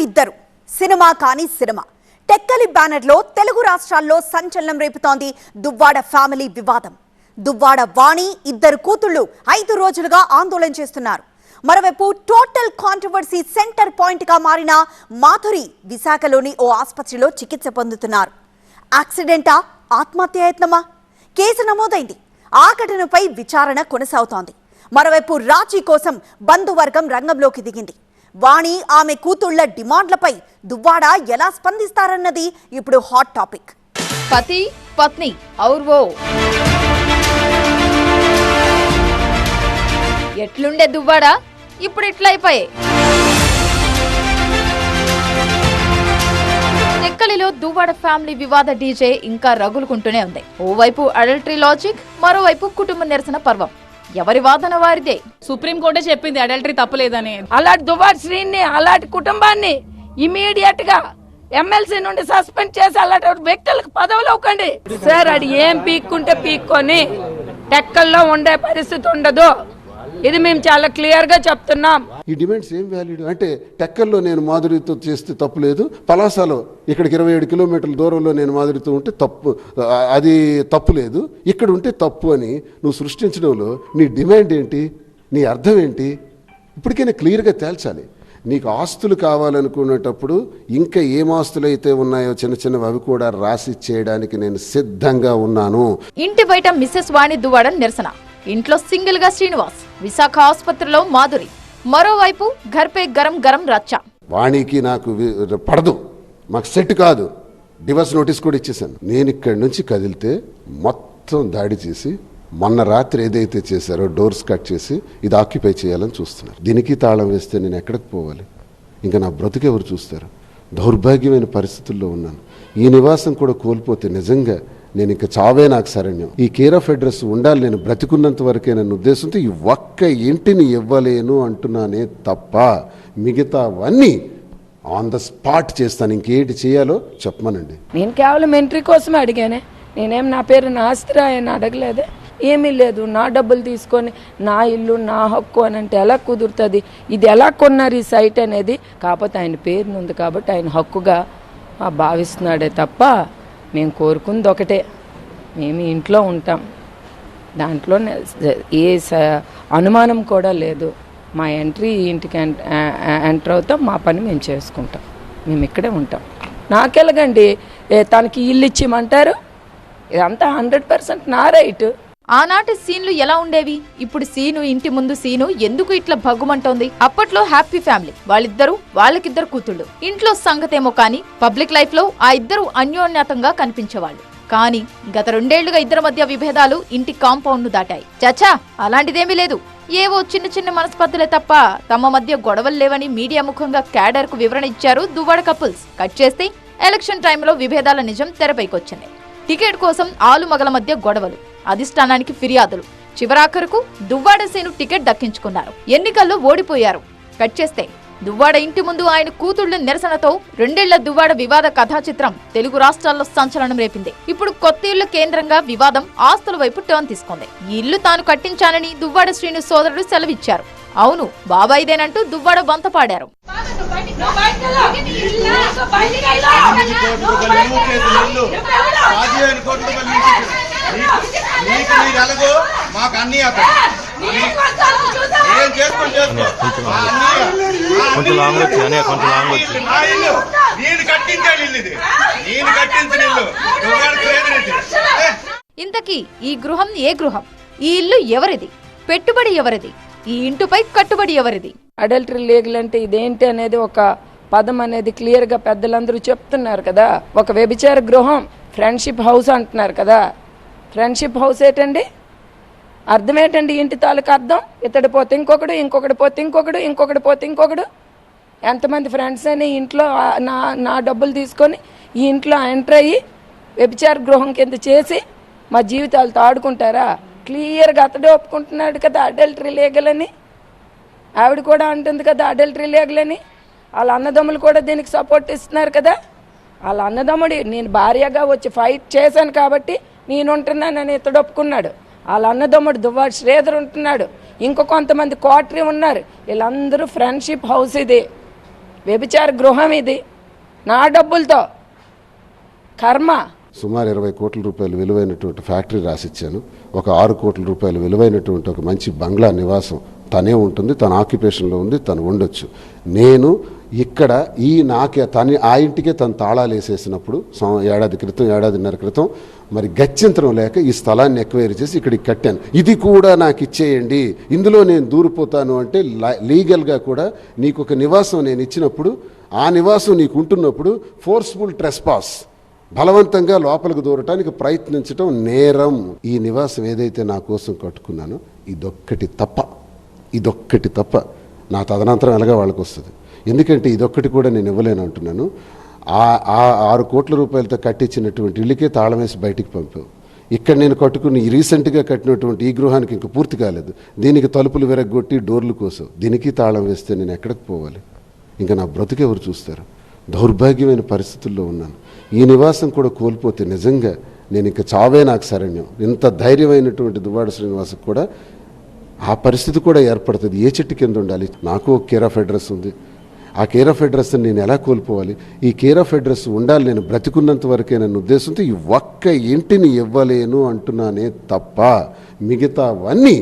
ఇద్దరు. సినిమా కాని సినిమా. టెక్కలి బ్యానర్లో తెలుగు రాష్ట్రాల్లో సంచలనం రేపుతోంది దువ్వాడ ఫ్యామిలీ వివాదం. దువ్వాడ వాణి ఇద్దరు కూతుళ్ళు ఐదు రోజులుగా ఆందోళన చేస్తున్నారు. మరోవైపు టోటల్ కాంట్రవర్సీ సెంటర్ పాయింట్గా మారిన మాధురి విశాఖలోని ఓ ఆసుపత్రిలో చికిత్స పొందుతున్నారు. యాక్సిడెంటా? ఆత్మహత్యాయత్నమా కేసు నమోదైంది. ఆ ఘటనపై విచారణ కొనసాగుతోంది. మరోవైపు రాజీ కోసం బంధువర్గం రంగంలోకి దిగింది. వాణి ఆమె కూతుళ్ళ డిమాండ్లపై దువ్వాడ ఎలా స్పందిస్తారన్నది ఇప్పుడు హాట్ టాపిక్. పతి పత్ని ఔర్వో. ఎట్లుండే దువ్వాడ? ఇప్పుడు ఇట్లయిపోయే టెక్కలిలో దువ్వాడ ఫ్యామిలీ వివాద డీజే ఇంకా రగులుకుంటూనే ఉంది. ఓవైపు అడల్టరీ లాజిక్ మరోవైపు కుటుంబ నిరసన పర్వం. ఎవరి వాదన వారిదే? సుప్రీంకోర్టే చెప్పింది అడల్టరీ తప్పలేదని. అలాంటి దువార్ శ్రీని అలాంటి కుటుంబాన్ని ఇమీడియట్గా ఎమ్మెల్సీ నుండి సస్పెండ్ చేసి అలాంటి వ్యక్తులకు పదవులు ఇవ్వకండి. సార్ అది ఏం పీక్కుంటే పీక్కొని టెక్కల్లో ఉండే పరిస్థితి ఉండదు. ఇది మేము చాలా క్లియర్గా చెప్తున్నాం. ఈ డిమాండ్స్ ఏం వ్యాలిడ్ అంటే టెక్కల్లో నేను మాధురితో చేస్తే తప్పు లేదు. పలాసలో ఇక్కడికి ఇరవై ఏడు కిలోమీటర్ల దూరంలో నేను మాధురితో ఉంటే తప్పు అది తప్పు లేదు. ఇక్కడ ఉంటే తప్పు అని నువ్వు సృష్టించడంలో నీ డిమాండ్ ఏంటి? నీ అర్థం ఏంటి? ఇప్పటికైనా క్లియర్గా తేల్చాలి. నీకు ఆస్తులు కావాలనుకునేటప్పుడు ఇంకా ఏం ఆస్తులు అయితే ఉన్నాయో చిన్న చిన్నవి అవి కూడా రాసి చేయడానికి నేను సిద్ధంగా ఉన్నాను. ఇంటి బయట మిస్సెస్ వాణి దువ్వాడ నిరసన. ఇంట్లో సింగిల్గా శ్రీనివాస్. విశాఖ ఆసుపత్రిలో మాధురి. మరోవైపు ఘర్పే గరం గరం రచ్చ. వాణికి నాకు పడదు. మాకు సెట్ కాదు. డివర్స్ నోటీస్ కూడా ఇచ్చేసాను నేను ఇక్కడి నుంచి కదిలితే మొత్తం దాడి చేసి మొన్న రాత్రి ఏదైతే చేశారో డోర్స్ కట్ చేసి ఇది ఆక్యుపై చేయాలని చూస్తున్నారు. దీనికి తాళం వేస్తే నేను ఎక్కడికి పోవాలి? ఇంకా నా బ్రతుకు ఎవరు చూస్తారు? దౌర్భాగ్యమైన పరిస్థితుల్లో ఉన్నాను. ఈ నివాసం కూడా కోల్పోతే నిజంగా నేను ఇంకా చావే నాకు శరణ్యం. ఈ కేర్ ఆఫ్ అడ్రస్ ఉండాలి నేను బ్రతికున్నంత వరకే నన్ను ఉద్దేశంతో ఈ ఒక్క ఇంటిని ఇవ్వలేను అంటున్నానే తప్ప మిగతావన్నీ ఆన్ ద స్పాట్ చేస్తాను. ఇంకేటి చేయాలో చెప్పమనండి. నేను కేవలం ఎంట్రీ కోసమే అడిగానే. నేనేం నా పేరు నా ఆస్తి రాయని అడగలేదే. ఏమీ లేదు నా డబ్బులు తీసుకొని నా ఇల్లు నా హక్కు అని అంటే ఎలా కుదురుతుంది? ఇది ఎలా కొన్నారు ఈ సైట్ అనేది? కాకపోతే ఆయన పేరునుంది కాబట్టి ఆయన హక్కుగా భావిస్తున్నాడే తప్ప మేము కోరుకుంది ఒకటే. మేము ఇంట్లో ఉంటాం. దాంట్లో ఏ స- అనుమానం కూడా లేదు. మా ఎంట్రీ ఈ ఇంటికి ఎన్- ఎంటర్ అవుతాం. మా పని మేము చేసుకుంటాం. మేము ఇక్కడే ఉంటాం. నాకెలగండి తనకి ఇల్లు ఇచ్చిమంటారు? ఇదంతా హండ్రెడ్ పర్సెంట్ నా రైట్. ఆనాటి సీన్లు ఎలా ఉండేవి? ఇప్పుడు సీను ఇంటి ముందు సీను ఎందుకు ఇట్లా భగ్గుమంటోంది? అప్పట్లో హ్యాపీ ఫ్యామిలీ. వాళ్ళిద్దరూ వాళ్ళకిద్దరు కూతుళ్ళు. ఇంట్లో సంగతేమో కానీ పబ్లిక్ లైఫ్లో ఆ ఇద్దరు అన్యోన్యతంగా కనిపించేవాళ్ళు. కానీ గత రెండేళ్ళుగా ఇద్దరి మధ్య విభేదాలు ఇంటి కాంపౌండ్ను దాటాయి. చచ్చా అలాంటిదేమీ లేదు. ఏవో చిన్న చిన్న మనస్పర్ధలే తప్ప తమ మధ్య గొడవలు లేవని మీడియా ముఖంగా క్యాడర్కు వివరణ ఇచ్చారు దువ్వాడ కపుల్స్. కట్ చేస్తే ఎలక్షన్ టైంలో విభేదాల నిజం తెరపైకొచ్చింది. టికెట్ కోసం ఆలు మగల మధ్య గొడవలు. అధిష్టానానికి ఫిర్యాదులు. చివరాఖరుకు దువ్వాడ సేను టికెట్ దక్కించుకున్నారు. ఎన్నికల్లో ఓడిపోయారు. కట్ చేస్తే దువ్వాడ ఇంటి ముందు ఆయన కూతుళ్ళ నిరసనతో రెండేళ్ళ దువ్వాడ వివాద కథా చిత్రం తెలుగు రాష్ట్రాల్లో సంచలనం రేపింది. ఇప్పుడు కొత్త ఇళ్ళ కేంద్రంగా వివాదం ఆస్తుల వైపు టర్న్ తీసుకుంది. ఈ ఇల్లు తాను కట్టించానని దువ్వాడ శ్రీను సోదరుడు సెలవిచ్చారు. అవును బాబాయిదేనంటూ దువ్వాడ వంత పాడారు. నీకు- నీ నెలకు మాకు అన్ని అతను ఏం చేసుకొని చేసుకో మా అన్నయ్య, మా కొంచెం లాంగ్ వచ్చి అనే కొంచెం లాంగ్ వచ్చి. ఇల్లు, నా ఇల్లు. నేను కట్టించాను ఇల్లు ఇది నేను కట్టించిన ఇల్లు నువ్వు క్రేదనిచ్చి ఇంతకీ ఈ గృహం ఏ గృహం? ఈ ఇల్లు ఎవరిది? పెట్టుబడి ఎవరిది? ఈ ఇంటిపై కట్టుబడి ఎవరిది? అడల్టరీ లీగల్ అంటే ఇదేంటి అనేది ఒక పదం అనేది క్లియర్గా పెద్దలందరూ చెప్తున్నారు కదా. ఒక వ్యభిచార గృహం ఫ్రెండ్షిప్ హౌస్ అంటున్నారు కదా. ఫ్రెండ్షిప్ హౌస్ ఏంటండి? అర్థం ఏంటండి ఇంటి తాలూకు అర్థం? ఇతడు పోతే ఇంకొకడు ఇంకొకటి పోతే ఇంకొకడు ఇంకొకటి పోతే ఇంకొకడు. ఎంతమంది ఫ్రెండ్స్ అని ఇంట్లో నా నా డబ్బులు తీసుకొని ఈ ఇంట్లో ఎంటర్ అయ్యి వ్యభిచార గృహం కింద చేసి మా జీవితాలతో ఆడుకుంటారా? క్లియర్గా అతడే ఒప్పుకుంటున్నాడు కదా అడల్టరీ లీగల్ అని. ఆవిడ కూడా అంటుంది కదా అడల్టరీ లీగల్ అని. వాళ్ళ అన్నదమ్ములు కూడా దీనికి సపోర్ట్ ఇస్తున్నారు కదా. వాళ్ళ అన్నదమ్ముడి నేను భార్యగా వచ్చి ఫైట్ చేశాను కాబట్టి నేను ఉంటున్నానని ఇతడు ఒప్పుకున్నాడు. వాళ్ళ అన్నదమ్ముడు దువ్వాడు శ్రీధర్ ఉంటున్నాడు. ఇంకో కొంతమంది క్వార్టరీ ఉన్నారు. వీళ్ళందరూ ఫ్రెండ్షిప్ హౌస్ ఇది. వ్యభిచార గృహం ఇది. నా డబ్బులతో కర్మ. సుమారు ఇరవై కోట్ల రూపాయలు విలువైనటువంటి ఫ్యాక్టరీ రాసిచ్చాను. ఒక ఆరు కోట్ల రూపాయలు విలువైనటువంటి ఒక మంచి బంగ్లా నివాసం తనే ఉంటుంది తన ఆక్యుపేషన్లో ఉంది తను ఉండొచ్చు. నేను ఇక్కడ ఈ నాకే తన ఆ ఇంటికే తను తాళాలు వేసేసినప్పుడు ఏడాది క్రితం ఏడాదిన్నర క్రితం మరి గత్యంతరం లేక ఈ స్థలాన్ని ఎక్వైర్ చేసి ఇక్కడికి కట్టాను. ఇది కూడా నాకు ఇచ్చేయండి. ఇందులో నేను దూరిపోతాను అంటే లీగల్గా కూడా నీకు ఒక నివాసం నేను ఇచ్చినప్పుడు ఆ నివాసం నీకు ఉంటున్నప్పుడు ఫోర్స్ఫుల్ ట్రెస్పాస్ బలవంతంగా లోపలికి దూరటానికి ప్రయత్నించటం నేరం. ఈ నివాసం ఏదైతే నా కోసం కట్టుకున్నానో ఇదొక్కటి తప్ప. ఇదొక్కటి తప్ప. నా తదనంతరం ఎలాగా వాళ్ళకి వస్తుంది ఎందుకంటే ఇదొక్కటి కూడా నేను ఇవ్వలేను అంటున్నాను. ఆరు కోట్ల రూపాయలతో కట్టించినటువంటి ఇళ్ళకే తాళం వేసి బయటికి పంపావు. ఇక్కడ నేను కట్టుకుని రీసెంట్గా కట్టినటువంటి ఈ గృహానికి ఇంకా పూర్తి కాలేదు. దీనికి తలుపులు విరగొట్టి డోర్లు కోసం దీనికి తాళం వేస్తే నేను ఎక్కడికి పోవాలి? ఇంకా నా బ్రతుకు ఎవరు చూస్తారు? దౌర్భాగ్యమైన పరిస్థితుల్లో ఉన్నాను. ఈ నివాసం కూడా కోల్పోతే నిజంగా నేను ఇంకా చావే నాకు శరణ్యం. ఇంత ధైర్యమైనటువంటి దువ్వాడ శ్రీనివాసకు కూడా ఆ పరిస్థితి కూడా ఏర్పడుతుంది. ఏ చెట్టు కింద ఉండాలి? నాకు ఒక కేర్ ఆఫ్ అడ్రస్ ఉంది. ఆ కేర్ ఆఫ్ అడ్రస్ని నేను ఎలా కోల్పోవాలి? ఈ కేర్ ఆఫ్ అడ్రస్ ఉండాలి నేను బ్రతికున్నంత వరకే నన్ను ఉద్దేశంతో ఈ ఒక్క ఇంటిని ఇవ్వలేను అంటున్నానే తప్ప మిగతావన్నీ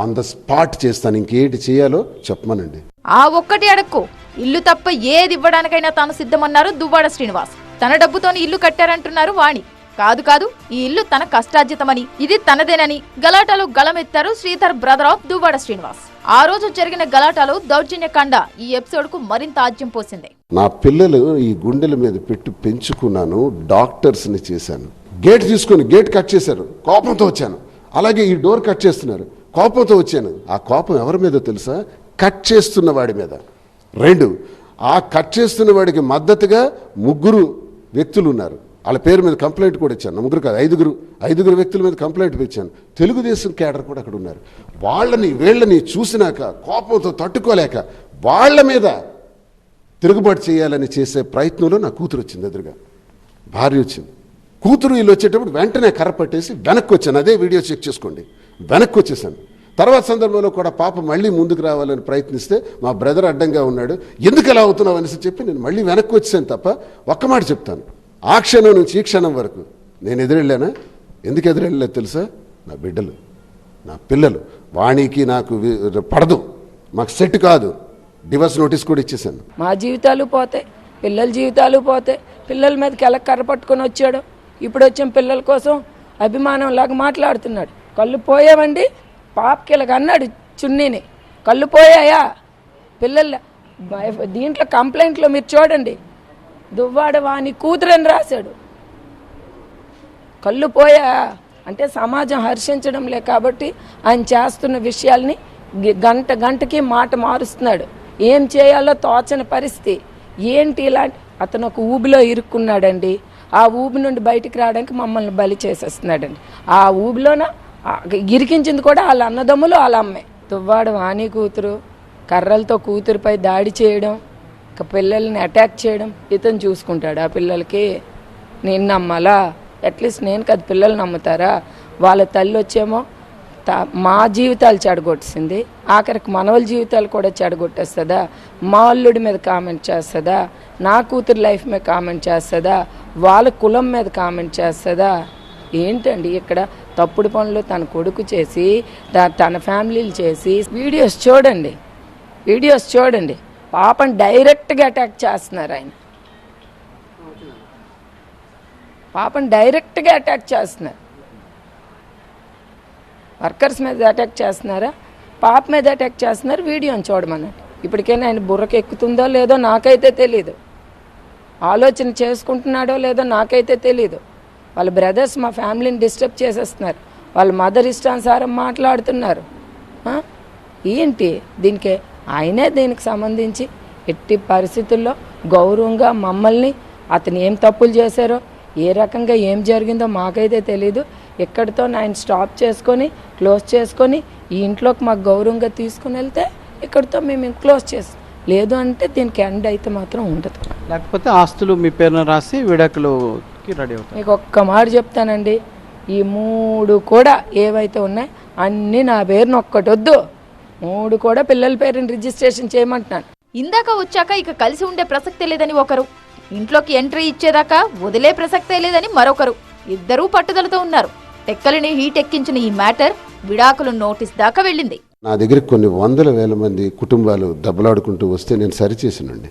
ఆన్ ద స్పాట్ చేస్తాను. ఇంకేటి చేయాలో చెప్పమనండి. ఆ ఒక్కటి అడక్కు. ఇల్లు తప్ప ఏది ఇవ్వడానికైనా తాను సిద్ధమన్నారు దువ్వాడ శ్రీనివాస్. తన డబ్బుతో ఇల్లు కట్టారంటున్నారు వాణి. కాదు కాదు ఈ ఇల్లు తన కష్టార్జితమని ఇది తనదేనని గలాటాలు గలమెత్తారు శ్రీధర్ బ్రదర్ ఆఫ్ దువ్వాడ శ్రీనివాస్. ఆ రోజు జరిగిన గలాటాలు దౌర్జన్యకాండ ఈ ఎపిసోడ్కు మరింత ఆజ్యం పోసింది. నా పిల్లలు ఈ గుండెల మీద పెట్టి పెంచుకున్నాను డాక్టర్స్ని చేశాను. గేట్ తీసుకొని గేట్ కట్ చేశారు. కోపంతో వచ్చాను. అలాగే ఈ డోర్ కట్ చేస్తున్నారు. కోపంతో వచ్చాను. ఆ కోపం ఎవరి మీద తెలుసా? కట్ చేస్తున్న వాడి మీద. రెండు ఆ కట్ చేస్తున్న వాడికి మద్దతుగా ముగ్గురు వ్యక్తులు ఉన్నారు. వాళ్ళ పేరు మీద కంప్లైంట్ కూడా ఇచ్చాను. ముగ్గురు కాదు ఐదుగురు ఐదుగురు వ్యక్తుల మీద కంప్లైంట్ ఇచ్చాను. తెలుగుదేశం కేడర్ కూడా అక్కడ ఉన్నారు. వాళ్ళని వీళ్ళని చూసినాక కోపంతో తట్టుకోలేక వాళ్ళ మీద తిరుగుబాటు చేయాలని చేసే ప్రయత్నంలో నా కూతురు వచ్చింది ఎదురుగా. భార్య వచ్చింది. కూతురు వీళ్ళు వచ్చేటప్పుడు వెంటనే కర్ర పట్టేసి వెనక్కి వచ్చాను. అదే వీడియో చెక్ చేసుకోండి. వెనక్కి వచ్చేసాను. తర్వాత సందర్భంలో కూడా పాప మళ్ళీ ముందుకు రావాలని ప్రయత్నిస్తే మా బ్రదర్ అడ్డంగా ఉన్నాడు. ఎందుకు ఎలా అవుతున్నావు అనేసి చెప్పి నేను మళ్ళీ వెనక్కి వచ్చాను తప్ప ఒక్క మాట చెప్తాను. ఆ క్షణం నుంచి ఈ క్షణం వరకు నేను ఎదురెళ్ళానా? ఎందుకు ఎదురెళ్ళలేదు తెలుసా? నా బిడ్డలు నా పిల్లలు. వాణికి నాకు పడదు. మాకు సెట్ కాదు. డివర్స్ నోటీస్ కూడా ఇచ్చేసాను మా జీవితాలు పోతాయి. పిల్లల జీవితాలు పోతాయి. పిల్లల మీదకి ఎలా కర్ర పట్టుకొని వచ్చాడు. ఇప్పుడు వచ్చిన పిల్లల కోసం అభిమానం లాగా మాట్లాడుతున్నాడు. కళ్ళు పోయావండి? పాపకి ఇలాగ అన్నాడు చున్నీని. కళ్ళు పోయాయా? పిల్లల దీంట్లో కంప్లైంట్లో మీరు చూడండి. దువ్వాడ వాని కూతురని రాశాడు. కళ్ళు పోయా. అంటే సమాజం హర్షించడం లే కాబట్టి ఆయన చేస్తున్న విషయాల్ని గంట గంటకి మాట మారుస్తున్నాడు. ఏం చేయాలో తోచని పరిస్థితి. ఏంటి ఇలాంటి అతను ఒక ఊబిలో ఇరుక్కున్నాడండి. ఆ ఊబి నుండి బయటికి రావడానికి మమ్మల్ని బలి చేసేస్తున్నాడండి. ఆ ఊబిలోన ఇరికించింది కూడా వాళ్ళ అన్నదమ్ములు వాళ్ళ అమ్మే. తువ్వాడ వాణి కూతురు కర్రలతో కూతురుపై దాడి చేయడం ఇక పిల్లల్ని అటాక్ చేయడం ఇతను చూసుకుంటాడు. ఆ పిల్లలకి నేను నమ్మాలా? అట్లీస్ట్ నేను కదా పిల్లలు నమ్ముతారా? వాళ్ళ తల్లి వచ్చేమో మా జీవితాలు చెడగొట్టేసింది. ఆఖరికి మనవల జీవితాలు కూడా చెడగొట్టేస్తుందా? మా అల్లుడి మీద కామెంట్ చేస్తుందా? నా కూతురు లైఫ్ మీద కామెంట్ చేస్తుందా? వాళ్ళ కులం మీద కామెంట్ చేస్తుందా? ఏంటండి ఇక్కడ తప్పుడు పనులు తన కొడుకు చేసి తన ఫ్యామిలీలు చేసి? వీడియోస్ చూడండి. వీడియోస్ చూడండి. పాపం డైరెక్ట్గా అటాక్ చేస్తున్నారు ఆయన. పాపం డైరెక్ట్గా అటాక్ చేస్తున్నారు. వర్కర్స్ మీద అటాక్ చేస్తున్నారా? పాప మీద అటాక్ చేస్తున్నారు వీడియోని చూడమన్నట్టు. ఇప్పటికైనా ఆయన బుర్రకి ఎక్కుతుందో లేదో నాకైతే తెలీదు. ఆలోచన చేసుకుంటున్నాడో లేదో నాకైతే తెలీదు. వాళ్ళ బ్రదర్స్ మా ఫ్యామిలీని డిస్టర్బ్ చేసేస్తున్నారు. వాళ్ళ మదర్ ఇష్టానుసారం మాట్లాడుతున్నారు. ఏంటి దీనికి? ఆయనే దీనికి సంబంధించి ఎట్టి పరిస్థితుల్లో గౌరవంగా మమ్మల్ని అతను ఏం తప్పులు చేశారో ఏ రకంగా ఏం జరిగిందో మాకైతే తెలీదు. ఎక్కడితో ఆయన స్టాప్ చేసుకొని క్లోజ్ చేసుకొని ఈ ఇంట్లోకి మాకు గౌరవంగా తీసుకుని వెళ్తే ఇక్కడితో మేము క్లోజ్ చేస్తాం. లేదు అంటే దీనికి ఎండ్ అయితే మాత్రం ఉండదు. లేకపోతే ఆస్తులు మీ పేరున రాసి విడాకులుకి రెడీ అవుతారు. మీకు ఒక్క మాట చెప్తానండి. ఈ మూడు కూడా ఏవైతే ఉన్నాయి అన్నీ నా పేరున ఒక్కటి వద్దు మూడు కూడా పిల్లల పేరుని రిజిస్ట్రేషన్ చేయమంటున్నాను. ఇందాక వచ్చాక ఇక కలిసి ఉండే ప్రసక్తే లేదని ఒకరు. ఇంట్లోకి ఎంట్రీ ఇచ్చేదాకా వదిలే ప్రసక్తే లేదని మరొకరు. ఇద్దరూ పట్టుదలతో ఉన్నారు. టెక్కలిని హీట్ ఎక్కించిన ఈ మ్యాటర్ విడాకులు నోటీస్ దాకా వెళ్ళింది. నా దగ్గరికి కొన్ని వందల వేల మంది కుటుంబాలు దెబ్బలాడుకుంటూ వస్తే నేను సరిచేసినండి.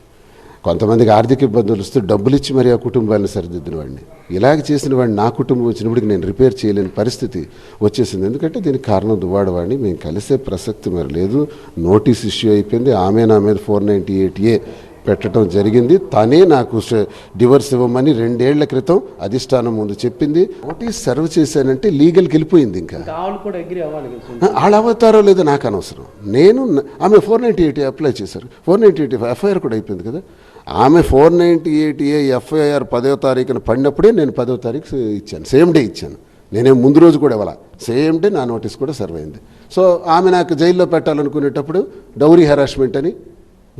కొంతమందికి ఆర్థిక ఇబ్బందులు వస్తే డబ్బులు ఇచ్చి మరి ఆ కుటుంబాలను సరిదిద్దిన వాడిని. ఇలాగ చేసిన వాడిని నా కుటుంబం వచ్చినప్పటికి నేను రిపేర్ చేయలేని పరిస్థితి వచ్చేసింది. ఎందుకంటే దీనికి కారణం దువ్వాడవాడిని మేము కలిసే ప్రసక్తి మరి లేదు. నోటీస్ ఇష్యూ అయిపోయింది. ఆమె నా మీద ఫోర్ నైంటీ ఎయిట్ ఏ పెట్టడం జరిగింది. తనే నాకు డివోర్స్ ఇవ్వమని రెండేళ్ళ క్రితం అధిష్టానం ముందు చెప్పింది. నోటీస్ సర్వ్ చేశానంటే లీగల్కి వెళ్ళిపోయింది ఇంకా. వాళ్ళు అవుతారో లేదో నాకు అనవసరం. నేను ఆమె ఫోర్ నైంటీ ఎయిట్ అప్లై చేశారు. ఫోర్ నైంటీ ఎయిట్ ఎఫ్ఐఆర్ కూడా అయిపోయింది కదా. ఆమె four ninety eight A FIR పదో తారీఖున పడినప్పుడే నేను పదో తారీఖు ఇచ్చాను. సేమ్ డే ఇచ్చాను. నేనేం ముందు రోజు కూడా ఇవ్వాల. సేమ్ డే నా నోటీస్ కూడా సర్వ్ అయింది. సో ఆమె నాకు జైల్లో పెట్టాలనుకునేటప్పుడు డౌరీ హెరాస్మెంట్ అని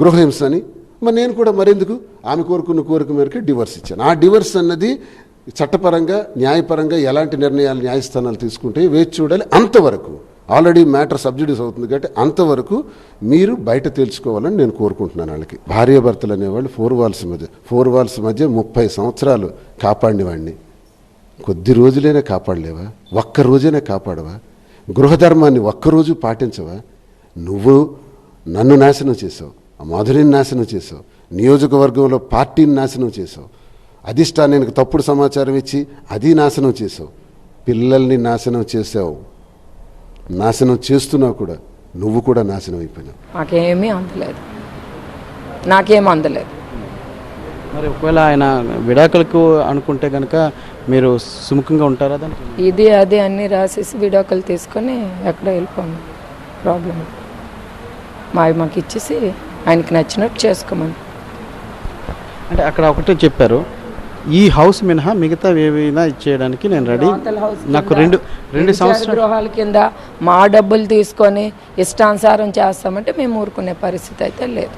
గృహహింస అని మరి నేను కూడా మరెందుకు? ఆమె కోరుకున్న కోరిక మేరకు డివర్స్ ఇచ్చాను. ఆ డివర్స్ అన్నది చట్టపరంగా న్యాయపరంగా ఎలాంటి నిర్ణయాలు న్యాయస్థానాలు తీసుకుంటే వేచి చూడాలి. అంతవరకు ఆల్రెడీ మ్యాటర్ సబ్సిడీస్ అవుతుంది కాబట్టి అంతవరకు మీరు బయట తెలుసుకోవాలని నేను కోరుకుంటున్నాను వాళ్ళకి. భార్యాభర్తలు అనేవాళ్ళు ఫోర్ వాల్స్ మధ్య ఫోర్ వాల్స్ మధ్య ముప్పై సంవత్సరాలు కాపాడినవాడిని కొద్ది రోజులైనా కాపాడలేవా? ఒక్క రోజైనా కాపాడవా? గృహధర్మాన్ని ఒక్కరోజు పాటించవా? నువ్వు నన్ను నాశనం చేసావు. ఆ మాధురిని నాశనం చేసావు నియోజకవర్గంలో పార్టీని నాశనం చేసావు అధిష్టానానికి తప్పుడు సమాచారం ఇచ్చి అది నాశనం చేసావు పిల్లల్ని నాశనం చేసావు నాశనం చేస్తున్నావు కూడా. నువ్వు కూడా నాశనం అయిపోయినావు. మాకేమీ అందలేదు. నాకేం అందలేదు. మరి ఒకవేళ ఆయన విడాకులకు అనుకుంటే కనుక మీరు సుముఖంగా ఉంటారా దానికి? ఇది అది అన్నీ రాసేసి విడాకులు తీసుకొని ఎక్కడ వెళ్ళిపోను. ప్రాబ్లం. మావి మాకు ఇచ్చేసి ఆయనకి నచ్చినట్టు చేసుకోమని. అంటే అక్కడ ఒకటే చెప్పారు ఈ హౌస్ మినహా మిగతా ఏవైనా ఇచ్చేయడానికి నేను రెడీ. నాకు రెండు రెండు సంవత్సరాలు. గృహాల కింద మా డబ్బులు తీసుకొని ఇష్టానుసారం చేస్తామంటే మేము ఊరుకునే పరిస్థితి అయితే లేదు.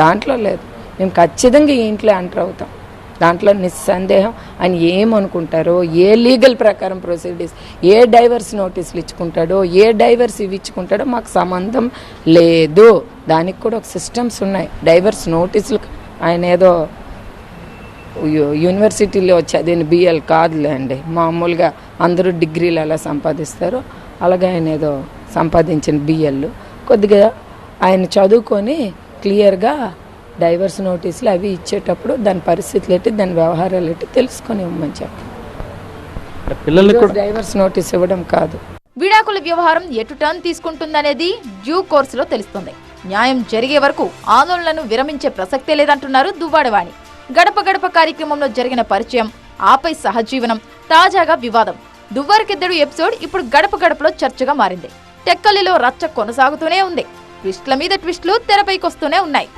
దాంట్లో లేదు. మేము ఖచ్చితంగా ఈ ఇంట్లో ఎంటర్ అవుతాం. దాంట్లో నిస్సందేహం. ఆయన ఏమనుకుంటారో ఏ లీగల్ ప్రకారం ప్రొసీడర్స్ ఏ డైవర్స్ నోటీసులు ఇచ్చుకుంటాడో ఏ డైవర్స్ ఇవి ఇచ్చుకుంటాడో మాకు సంబంధం లేదు. దానికి కూడా ఒక సిస్టమ్స్ ఉన్నాయి. డైవర్స్ నోటీసులు ఆయన ఏదో యూనివర్సిటీలో చదివిన బిఎల్ కాదులే అండి మామూలుగా అందరూ డిగ్రీలు ఎలా సంపాదిస్తారో అలాగే ఆయన ఏదో సంపాదించిన బిఎల్ కొద్దిగా ఆయన చదువుకొని క్లియర్గా డైవర్స్ నోటీసులు అవి ఇచ్చేటప్పుడు దాని పరిస్థితులు ఏంటి దాని వ్యవహారాలు ఏంటి తెలుసుకొని ఇవ్వమని చెప్పి పిల్లల్ని కూడా డైవర్స్ నోటీస్ ఇవ్వడం కాదు. విడాకుల వ్యవహారం ఎటు టర్న్ తీసుకుంటుందనేది డ్యూ కోర్సులో తెలుస్తుంది. న్యాయం జరిగే వరకు ఆందోళనను విరమించే ప్రసక్తే లేదంటున్నారు దువ్వాడవాణి. గడప గడప కార్యక్రమంలో జరిగిన పరిచయం ఆపై సహజీవనం తాజాగా వివాదం. దువ్వారికిద్దరు ఎపిసోడ్ ఇప్పుడు గడప గడపలో చర్చగా మారింది. టెక్కలిలో రచ్చ కొనసాగుతూనే ఉంది. ట్విస్ట్ల మీద ట్విస్ట్లు తెరపైకొస్తూనే ఉన్నాయి.